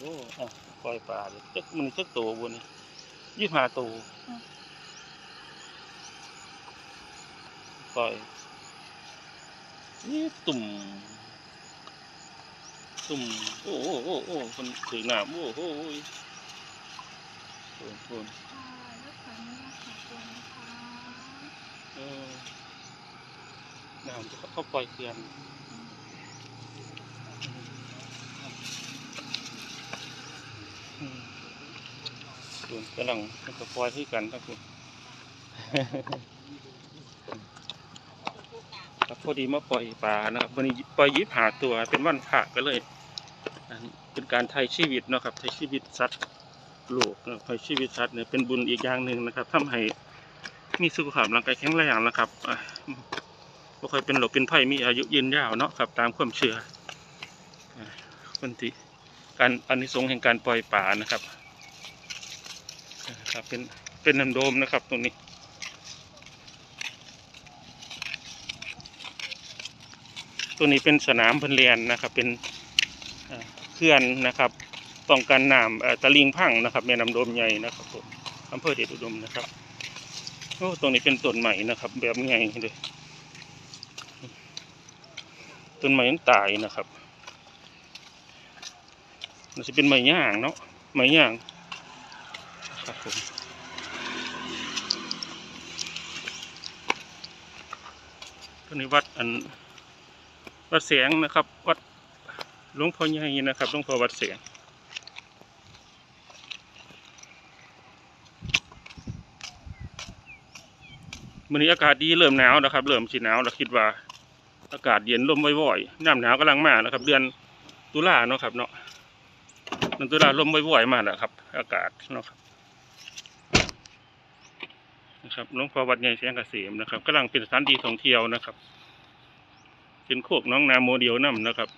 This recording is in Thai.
โอ้อะปล่อยปลาเลยจักมันจักโตบนนี่ยี่ห้าโตปล่อยนี่ตุ่มตุ่มโอ้โอ้โอ้โอ้คนถือหนามโอ้โหโอ้ยโอนโอนค่ะลูกค้านี่ขอบคุณนะคะเออหนามจะเข้าปล่อยเกลือน ส่วนกำลังมันก็ปล่อยที่กันครับคุณครับพอดีมาปล่อยปลานะครับวันนี้ปล่อยยิบหาตัวเป็นวันพระก็เลยเป็นการไทยชีวิตนะครับไทยชีวิตสัตว์โลกนะไทยชีวิตสัตว์เนี่ยเป็นบุญอีกอย่างหนึ่งนะครับทำให้มีสุขภาพร่างกายแข็งแรงนะครับอะบ่ค่อยเป็นโรคเป็นไข้มีอายุยืนยาวเนาะครับ ตามความเชื่อคนที่การอานิสงส์แห่งการปล่อยป่านะครับ ครับเป็นเป็นน้ำโดมนะครับตรงนี้ตัวนี้เป็นสนามเพันเรียนนะครับ เป็นเขื่อนนะครับป้องกันน้ำตะลิงพังนะครับแม่น้ำโดมใหญ่นะครับผมอำเภอเดชอุดมนะครับโอ้ตรงนี้เป็นต้นใหม่นะครับ แบบใหญ่เลยต้นไม้ยังตายนะครับมันจะเป็นไม้ย่างเนาะไม้ย่าง ครับผมตัวนี้วัดอันวัดเสียงนะครับ วัดหลวงพ่อใหญ่นะครับหลวงพ่อวัดเสียงวันนี้อากาศดีเริ่มหนาวนะครับ เริ่มสีหนาวเราคิดว่า อากาศเย็นลมว่อยๆน้ำหนาวกำลังมานะครับ เดือนตุลาเนาะครับเนาะเดือนตุลาลมว่อยๆมาแล้วครับ อากาศเนาะครับ นะครับหลวงพ่อวัดใหญ่เสียงเกษมนะครับกำลังเป็นสถานที่ท่องเที่ยวนะครับเป็นโคกน้องนาโมเดลน้ำนะครับ